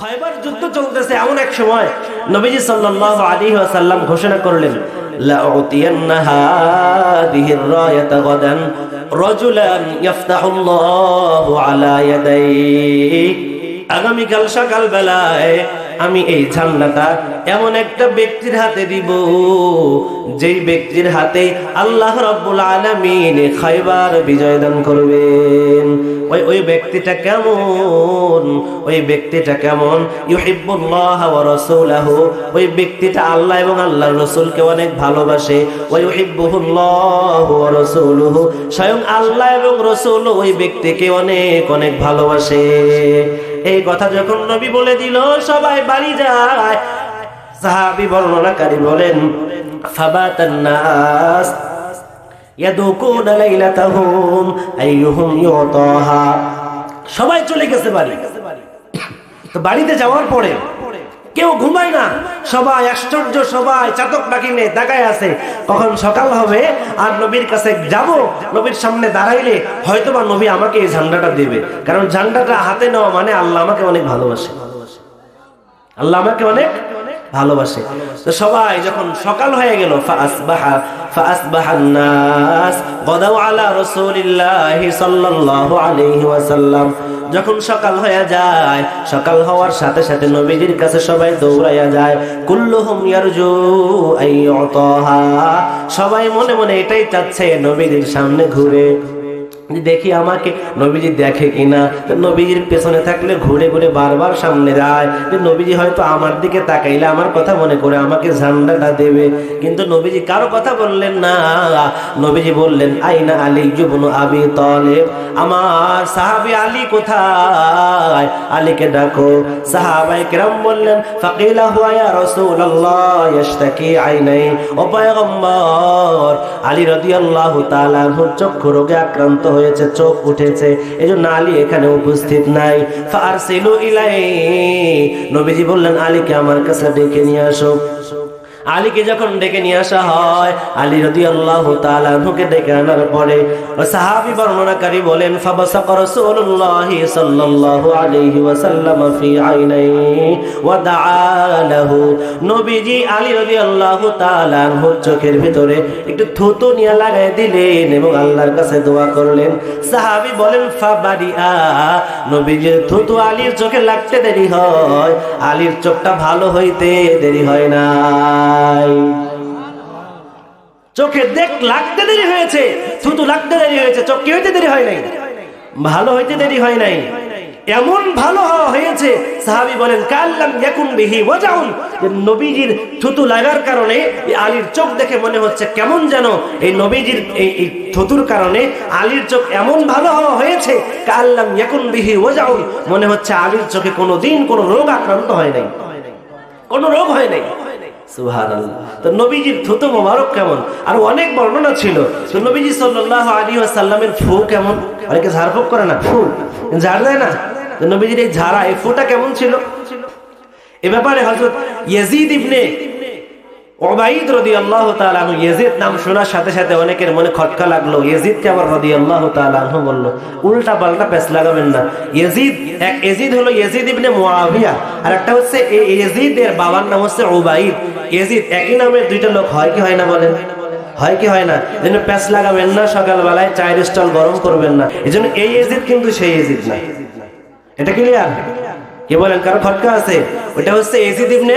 খয়বার যুদ্ধ চলতেছে এমন এক সময় নবীজি সাল্লাল্লাহু আলাইহি ওয়াসাল্লাম ঘোষণা করলেন লাউতিয়ান্না হাদিহি রায়াত গাদান রাজুলান আলা ইয়াদাইহি আগামীকাল সকাল বেলায় আমি এই ঝান্ডাটা এমন একটা ব্যক্তির হাতে দিব, যেই ব্যক্তির হাতে আল্লাহ রাব্বুল আলামিন খাইবার বিজয় দান করবেন। ওই ওই ব্যক্তিটা কেমন? ওই ব্যক্তিটা কেমন? ইউহিব্বুল্লাহ ওয়া রাসূলাহু। ওই ব্যক্তিটা আল্লাহ এবং আল্লাহর রাসূলকে অনেক ভালোবাসে। ওয়া ইউহিব্বুহুল্লাহ ওয়া রাসূলুহু। স্বয়ং আল্লাহ এবং রাসূল ওই ব্যক্তিকে অনেক অনেক ভালোবাসে। এই কথা যখন নবী বলে দিল, সবাই বাড়ি যায়। সাহাবি বর্ণনাকারী বলেন সবাই চলে গেছে বাড়ি। তো বাড়িতে যাওয়ার পরে কেউ ঘুমায় না। সবাই আশ্চর্য, সবাই চাতক পাখি নিয়ে তাকায় আছে। কখন সকাল হবে আর নবীর কাছে যাব, নবীর সামনে দাঁড়াইলে হয়তোবা নবী আমাকে এই ঝান্ডাটা দেবে। কারণ ঝান্ডাটা হাতে নেওয়া মানে আল্লাহ আমাকে অনেক ভালোবাসে। আল্লাহ আমাকে অনেক ভালোবাসে। তো সবাই যখন সকাল হয়ে গেল ফাসবাহা ফাসবাহান আলা যখন সকাল হয়ে যায়, সকাল হওয়ার সাথে সাথে নবীজির কাছে সবাই দৌড়াইয়া যায়। কুল্লুহুম ইয়ারজু আইয়তাহা। সবাই মনে মনে এটাই চাচ্ছে নবীজির সামনে ঘুরে। দেখি আমাকে নবীজি দেখে কিনা? নবীজির পেছনে থাকলে ঘুরে ঘুরে বারবার সামনে যায়। যে নবীজি হয়তো আমার দিকে তাকাইলে আমার কথা মনে করে আমাকে ঝান্ডাটা দেবে। কিন্তু নবীজি কারও কথা বললেন না। নবীজি বললেন, আইনা আলী জুবনু আবি তলেব, আমার সাহাবি আলী কোথায়? আলীকে ডাকো। সাহাবাই কেরাম বললেন, ফাকিলা হুয়া রাসূলুল্লাহ, ইয়াশতাকি আইনাই। ও পয়গম্বর, আলী রাদিয়াল্লাহু আনহুর চক্ষু রোগে আক্রান্ত হয়েছে, চোখ উঠেছে। এই এজন্য আলী এখানে উপস্থিত নাই। ফারসিলু ইলাই নবীজি বললেন, আলীকে আমার কাছে ডেকে নিয়ে আসো। আলীকে যখন ডেকে নিয়ে আসা হয়, আলী রদি আল্লাহ তালুকে ডেকে আনার পরে সাহাবি বর্ণনাকারী বলেন চোখের ভিতরে একটু থুতু নিয়ে লাগাই দিলেন এবং আল্লাহর কাছে দোয়া করলেন। সাহাবী বলেন নবীজির থুতু আলীর চোখে লাগতে দেরি হয়, আলীর চোখটা ভালো হইতে দেরি হয় না। নাই। চোখে দেখ, লাগতে দেরি হয়েছে, থুতু লাগতে দেরি হয়েছে, চোখ কি হইতে দেরি হয় নাই? ভালো হইতে দেরি হয় নাই। এমন ভালো হওয়া হয়েছে, সাহাবি বলেন কাল্লাম ইয়াকুন বিহি ওয়াজাউন? যে নবীজির থুতু লাগার কারণে আলীর চোখ দেখে মনে হচ্ছে কেমন যেন এই নবীজির এই থুতুর কারণে আলীর চোখ এমন ভালো হওয়া হয়েছে কাল্লাম ইয়াকুন বিহি ওয়াজাউন? মনে হচ্ছে আলীর চোখে কোনো দিন কোনো রোগ আক্রান্ত হয় নাই। কোনো রোগ হয় নাই। তো নবীজির মোবারক কেমন? আর অনেক বর্ণনা ছিল। তো আলী ফু কেমন? অনেকে করে না? ফু? না? নবীজির ঝাড়া, এই ফুটা কেমন ছিল? এ ব্যাপারে হজরত ইয়াজিদ ইবনে ওবাইদ রদি আল্লাহ তালু ইয়েজিদ নাম শোনার সাথে সাথে অনেকের মনে খটকা লাগল। ইয়েজিদকে আবার রদি আল্লাহ তালু বলল, উল্টা পাল্টা পেস লাগাবেন না। ইয়েজিদ, এক এজিদ হলো ইয়েজিদ ইবনে মুআবিয়া আর একটা হচ্ছে এই ইয়েজিদের বাবার নাম হচ্ছে ওবাইদ ইয়েজিদ, একই নামের দুইটা লোক হয় কি হয় না বলেন? হয় কি হয় না? যেন প্যাঁচ লাগাবেন না, সকালবেলায় চায়ের স্টল গরম করবেন না। এই জন্য এই এজিদ কিন্তু সেই এজিদ না। এটা ক্লিয়ার কি বলেন, কারও খটকা আছে? ওটা হচ্ছে এজিদ ইবনে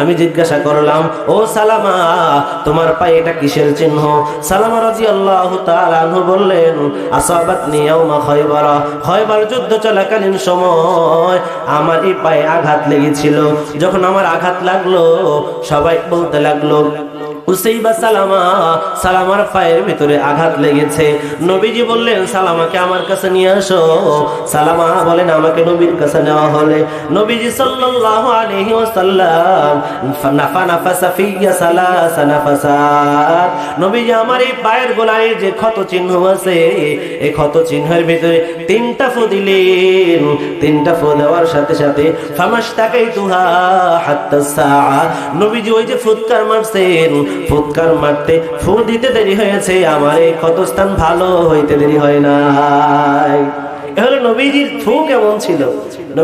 আমি জিজ্ঞাসা করলাম, ও সালামা, তোমার পায়ে এটা কিসের চিহ্ন? সালামা রাজি আল্লাহ আনহু বললেন আসাবাত ইয়াউমা খায়বার খায়বার যুদ্ধ চলাকালীন সময় আমার এই পায়ে আঘাত লেগেছিল। যখন আমার আঘাত লাগল, সবাই বলতে লাগল উসাইবা সালামা, সালামার পায়ের ভিতরে আঘাত লেগেছে। নবীজি বললেন, সালামাকে আমার কাছে নিয়ে আসো। সালামা বলেন, আমাকে নবীর কাছে নেওয়া হলে। নবীজি সাল্লাল্লাহু আলাইহি ওয়াসাল্লাম, নাফা, নাফাসা ফিয়া সালাসা নাফাসাত নবীজি, আমার এই পায়ের গোলায় যে ক্ষত চিহ্ন আছে এই ক্ষত চিহ্নের ভিতরে তিনটা ফু দিলেন। তিনটা ফু দেওয়ার সাথে সাথে ফামাশতাকাই তুহা হাত্তা সাআ। নবীজি ওই যে ফুৎকার মারছেন ফুৎকার মারতে ফু দিতে দেরি হয়েছে, আমার এই ক্ষতস্থান ভালো হইতে দেরি হয় নাই। না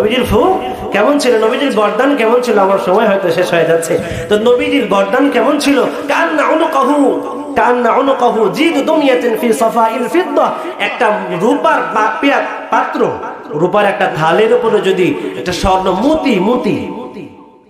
একটা রূপার পাত্র, রূপার একটা থালের উপরে যদি একটা স্বর্ণ, মতি মতি।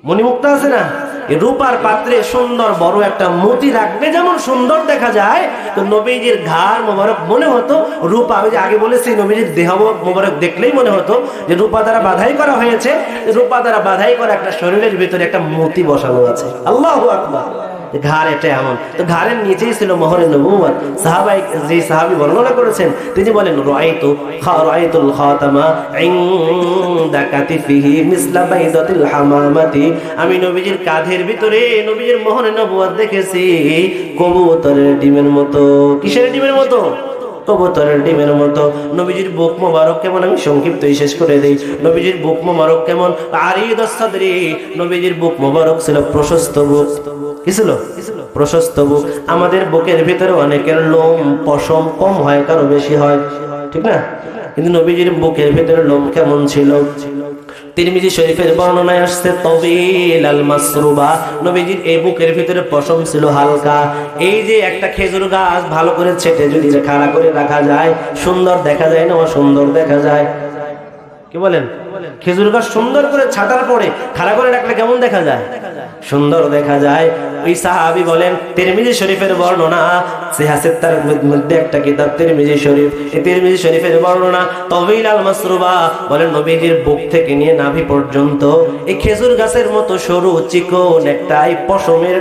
মণিমুক্তা আছে না? রূপার পাত্রে সুন্দর বড় একটা মতি রাখবে যেমন সুন্দর দেখা যায়। তো নবীজির ঘাড় মোবারক মনে হতো, রূপা, আমি যে আগে বলেছি, নবীজির দেহ মোবারক দেখলেই মনে হতো যে রূপা দ্বারা বাধাই করা হয়েছে। রূপা দ্বারা বাধাই করা একটা শরীরের ভিতরে একটা মতি বসানো আছে। আল্লাহ আকবার। ঘাড় এটা এমন। তো ঘাড়ের নিচেই ছিল মোহরের নবুয়াত সাহাবাই যে সাহাবী বর্ণনা করেছেন, তিনি বলেন, রাআইতু খা রাআইতুল খাতামা ইনদা কাতিফিহি মিসলা বাইদাতিল হামামাতি। আমি নবীজির কাঁধের ভিতরে নবীজির মোহরের নবুয়াত দেখেছি। কবুতরের ডিমের মতো। কিসের ডিমের মতো? কবুতরের ডিমের মতো। নবীজির বুক মোবারক কেমন? আমি সংক্ষিপ্ত শেষ করে দিই। নবীজির বুক মোবারক কেমন? আরিদ সাদরি নবীজির বুক মোবারক ছিল প্রশস্ত বুক। প্রশস্ত বুক। আমাদের বুকের ভিতরে অনেকের লোম, পশম কম হয়, কারও বেশি হয়। ঠিক না? কিন্তু নবীজির বুকের ভিতরে লোম কেমন ছিল? শরীফের বর্ণনায় নবীজির এই বুকের ভিতরে পশম ছিল হালকা। এই যে একটা খেজুর গাছ ভালো করে ছেটে যদি খাড়া করে রাখা যায়, সুন্দর দেখা যায় না সুন্দর দেখা যায়? কি বলেন? খেজুর গাছ সুন্দর করে ছাটার পরে খাড়া করে রাখলে কেমন দেখা যায়? সুন্দর দেখা যায়। ওই সাহাবি বলেন, তিরমিজি শরীফের বর্ণনা সিহাসের মধ্যে একটা কিতাব, তিরমিজি শরীফ। এই তিরমিজি শরীফের বর্ণনা তবিল আল মাসরুবা বলেন, নবীজির বুক থেকে নিয়ে নাভি পর্যন্ত এই খেজুর গাছের মতো সরু, চিকন একটা এই পশমের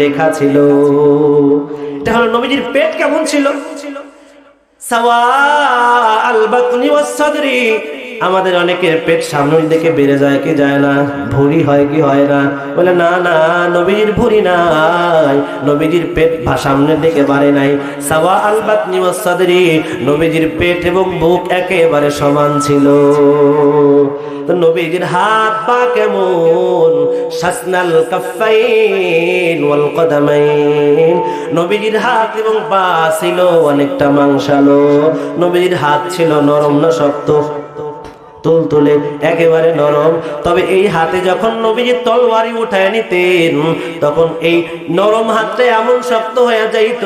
রেখা ছিল। এটা হলো পেট কেমন ছিল? সাওয়া আল বাতনি ওয়াস সাদরি আমাদের অনেকের পেট সামনের দিকে বেড়ে যায়, কি যায় না? ভুঁড়ি হয়, কি হয় না? বলে, না না, নবীর ভুঁড়ি নাই। নবীজির পেট সামনের দিকে বাড়ে নাই। সাওয়া আল বাতনি ওয়াস সাদরি। নবীজির পেট এবং বুক একেবারে সমান ছিল। তো নবীজির হাত পা কেমন? শাসনাল কাফাইন ওয়াল কদামাইন। নবীজির হাত এবং পা ছিল অনেকটা মাংসালো। নবীজির হাত ছিল নরম না শক্ত? তুলতুলে একেবারে নরম তবে এই হাতে যখন নবীজি তলওয়ারি উঠায় নিতেন তখন এই নরম হাতটা এমন শক্ত হয়ে যাইত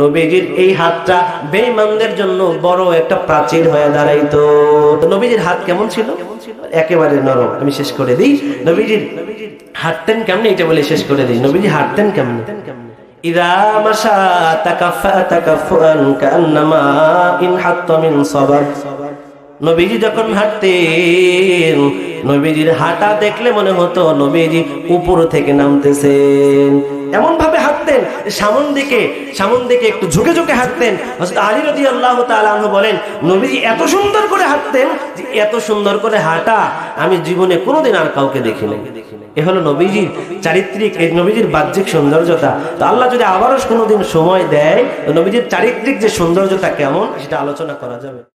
নবীজির এই হাতটা বেঈমানদের জন্য বড় একটা প্রাচীর হয়ে দাঁড়াইতো তো নবীজির হাত কেমন ছিল একেবারে নরম আমি শেষ করে দিই নবীজির হাঁটতেন কেমনে এটা বলে শেষ করে দিই নবীজি হাঁটতেন কেমনে إذا مشى تكفأ تكفؤا كأنما إن حط من صبر নবীজি যখন হাঁটতেন, নবীজির হাঁটা দেখলে মনে হতো নবীজি উপর থেকে নামতেছেন। এমন ভাবে হাঁটতেন, সামন দিকে সামন দিকে একটু ঝুঁকে ঝুঁকে হাঁটতেন। আলী রাদিয়াল্লাহু তাআলা আনহু বলেন, নবীজি এত সুন্দর করে হাঁটতেন যে এত সুন্দর করে হাঁটা আমি জীবনে কোনোদিন আর কাউকে দেখিনি। এ হলো নবীজির চারিত্রিক এই নবীজির বাহ্যিক সৌন্দর্যতা। তো আল্লাহ যদি আবারও কোনোদিন সময় দেয় নবীজির চারিত্রিক যে সৌন্দর্যতা কেমন, সেটা আলোচনা করা যাবে।